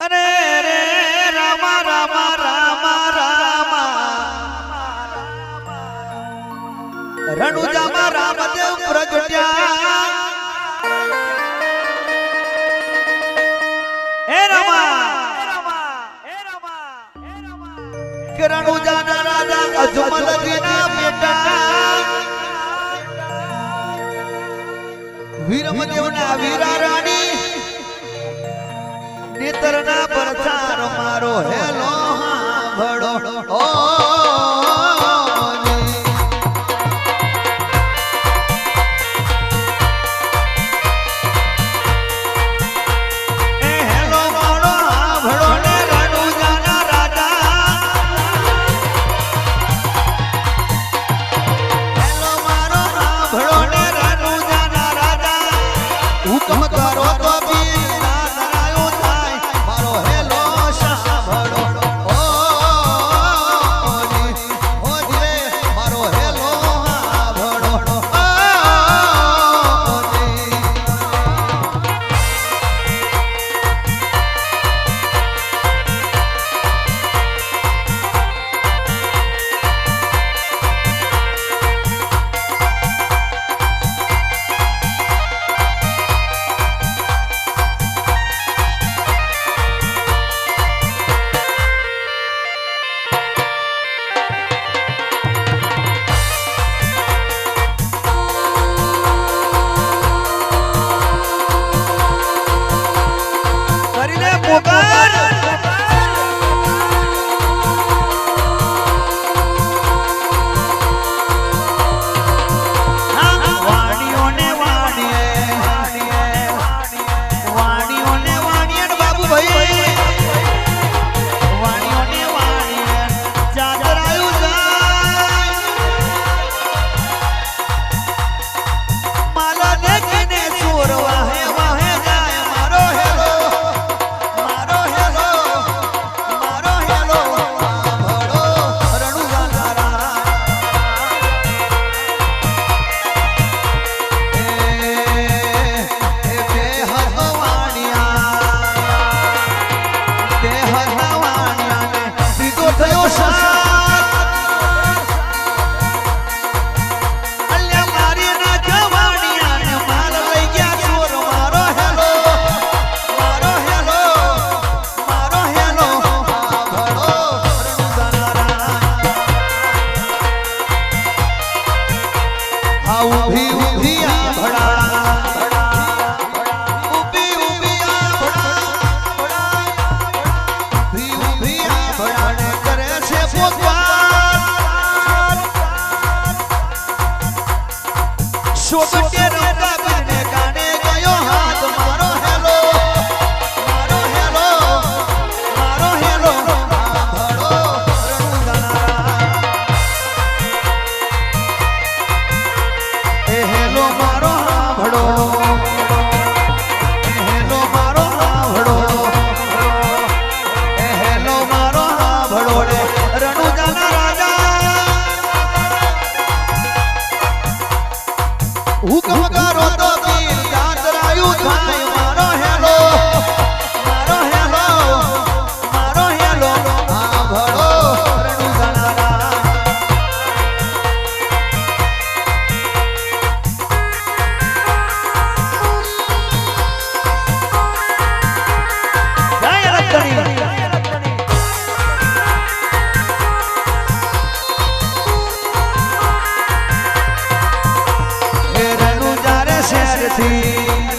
અરે રે રામા રામા રામા રામા. રણુજામાં રામદેવ પ્રગટ્યા. હે રામા. રણુજાના રાજા અજમલજીના બેટા. વીરમદેવના વીરા રાણી નેત્રના પરચાર મારો હેલો ભડો ઓ उभी उभी आभळा. assim.